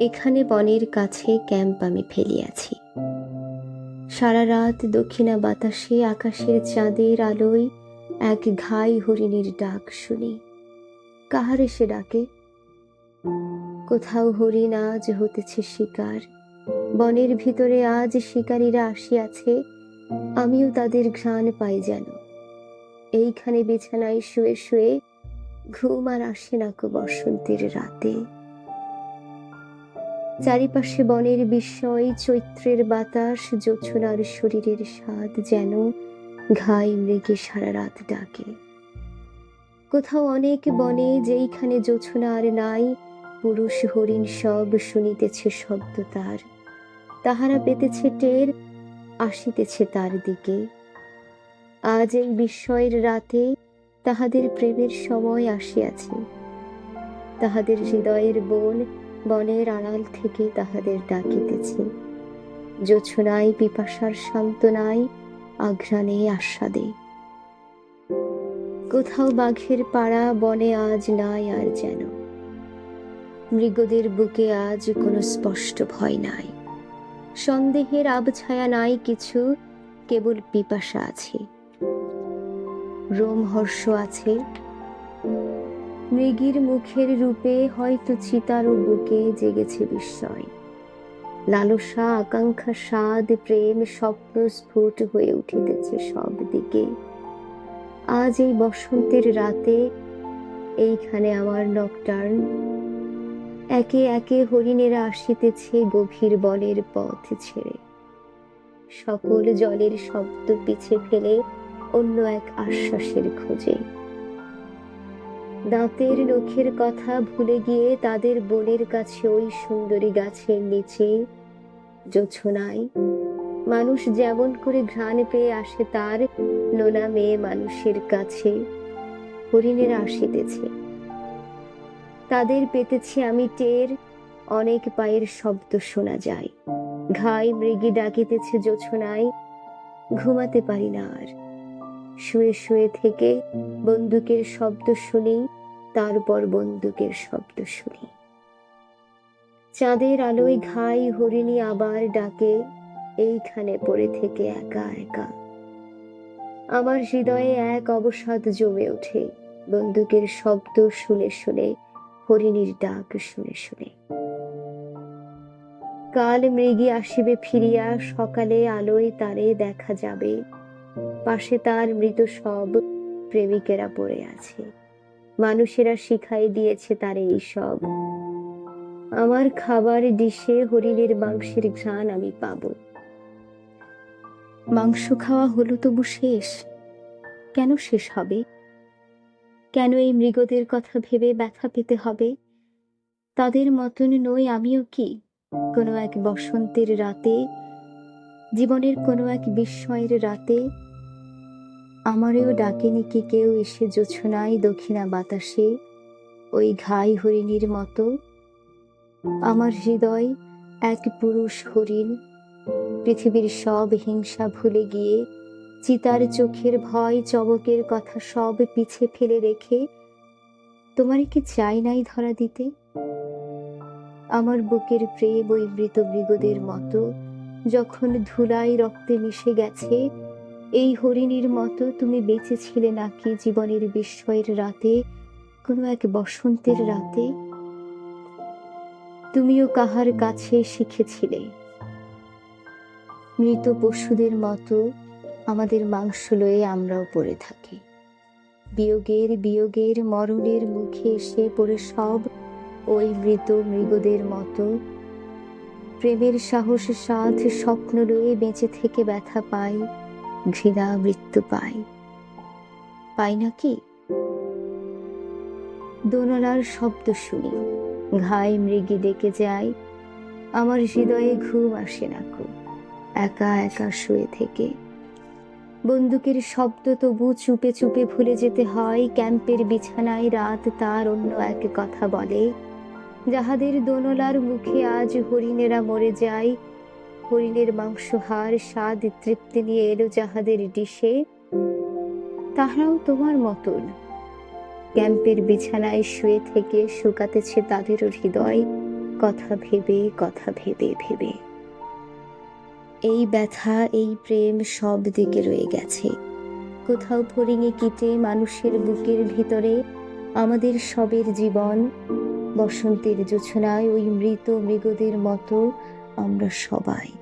এখানে বনের কাছে ক্যাম্প আমি ফেলিয়াছি। সারা রাত দক্ষিণা বাতাসে আকাশের চাঁদের আলোয় এক ঘাই হরিণের ডাক শুনি। কাহারে সে ডাকে? কোথাও হরিণ আজ হতেছে শিকার। বনের ভিতরে আজ শিকারীরা আসিয়াছে, আমিও তাদের ঘ্রাণ পাই যেন। এইখানে বিছানায় শুয়ে শুয়ে ঘুম আর আসে না কো বসন্তের রাতে। চারিপাশে বনের বিস্ময় চৈত্রের বাতাস জোছনার শরীরের স্বাদ যেন ঘাই মৃগে সারা রাত ডাকে। কোথাও অনেক বনে যেইখানে জোছনা আর নাই, পুরুষ হরিণ সব শুনিতেছে শব্দ তার। তাহারা পেতেছে টের, আসিতেছে তার দিকে। আজ এই বিস্ময়ের রাতে তাহাদের প্রেমের সময় আসিয়াছে। তাহাদের হৃদয়ের বন বনের আড়াল থেকে তাহাদের ডাকিতেছে। জোছনায়, পিপাসার সান্ত্বনায়, আঘ্রাণে আস্বাদে। কোথাও বাঘের পাড়া বনে আজ নাই আর যেন। মৃগদের বুকে আজ কোনো স্পষ্ট ভয় নাই। সন্দেহের আবছায়া নাই কিছু, কেবল পিপাসা আছে। রোমহর্ষ আছে। মৃগীর মুখের রূপে হয়তো চিতার ও বুকে জেগেছে বিস্ময়। লালসা, আকাঙ্ক্ষা, স্বাদ, প্রেম, স্বপ্ন স্ফুট হয়ে উঠিতেছে সব দিকে। আজ এই বসন্তের রাতে এইখানে আমার নকটার্ন। একে একে হরিণেরা আসিতেছে গভীর বনের পথ ছেড়ে। সকল জলের শব্দ পিছে ফেলে অন্য এক আশ্বাসের খোঁজে। দাঁতের নখের কথা ভুলে গিয়ে তাদের বনের কাছে ওই সুন্দরী গাছের নিচে জোছনায়। মানুষ যেমন করে ঘ্রাণ পেয়ে আসে তার নোনা মেয়ে মানুষের কাছে, হরিণেরা আসিতেছে। তাদের পেতেছি আমি টের, অনেক পায়ের শব্দ শোনা যায়। ঘাই মৃগী ডাকিতেছে জোছনায়, ঘুমাতে পারি না আর। শুয়ে শুয়ে থেকে বন্দুকের শব্দ শুনি তারপর বন্দুকের শব্দ শুনি। চাঁদের আলোয় ঘাই হরিণী আবার ডাকে, এইখানে পড়ে থেকে একা একা। আমার হৃদয়ে এক অবসাদ জমে ওঠে, বন্দুকের শব্দ শুনে শুনে, হরিণীর ডাক শুনে শুনে। কাল মৃগী আসিবে ফিরিয়া, সকালে আলোয় তারে দেখা যাবে পাশে তার মৃত সব প্রেমিকেরা পড়ে আছে। মানুষেরা শিখাই দিয়েছে তার এই সব। আমার খাবার ডিশে হরিণের মাংসের ঘ্রাণ আমি পাব। মাংস খাওয়া হলো তবু শেষ। কেন শেষ হবে? কেন এই মৃগদের কথা ভেবে ব্যথা পেতে হবে? তাদের মতন নই আমিও কি? কোনো এক বসন্তের রাতে জীবনের কোনো এক বিস্ময়ের রাতে আমারেও ডাকেনি কি কেউ এসে জোছনায় দক্ষিণা বাতাসে ওই ঘাই হরিণীর মতো। আমার হৃদয় এক পুরুষ হরিণ, পৃথিবীর সব হিংসা ভুলে গিয়ে চিতার চোখের ভয় চবকের কথা সব পিছে ফেলে রেখে তোমার কি চাই নাই ধরা দিতে? আমার বুকের প্রেম ওই মৃত মৃগদের মতো যখন ধুলাই রক্তে মিশে গেছে, এই হরিণীর মতো তুমি বেঁচে ছিলে নাকি জীবনের বিস্ময়ের রাতে, কোনো এক বসন্তের রাতে? তুমিও কাহার কাছে শিখেছিলে? মৃত পশুদের মতো আমাদের মাংস লয়ে আমরাও পড়ে থাকি। বিয়োগের বিয়োগের মরণের মুখে এসে পড়ে সব ওই মৃত মৃগদের মতো প্রেমের সাহস সাথ স্বপ্ন লয়ে বেঁচে থেকে ব্যথা পাই ঘৃণা মৃত্যু পাই পাই নাকি দোনলার শব্দ শুনি, ঘাই মৃগি ডেকে যায়, আমার হৃদয়ে ঘুম আসে না কো, একা একা শুয়ে থেকে। বন্দুকের শব্দ তবু চুপে চুপে ভুলে যেতে হয়, ক্যাম্পের বিছানায় রাত তার অন্য এক কথা বলে যাহাদের দোনলার মুখে আজ হরিণেরা মরে যায়, হরিণের মাংসহার স্বাদ তৃপ্তি নিয়ে এলো যাহাদের ডিশে। তাহারাও তোমার মতন। ক্যাম্পের বিছানায় শুয়ে থেকে শুকাতেছে তাদেরও হৃদয়। কথা ভেবে কথা ভেবে ভেবে। এই ব্যথা, এই প্রেম সব দিকে রয়ে গেছে। কোথাও ফড়িঙে কিটে মানুষের বুকের ভিতরে আমাদের সবের জীবন। বসন্তের জোছনায় ওই মৃত মৃগদের মতো আমরা সবাই।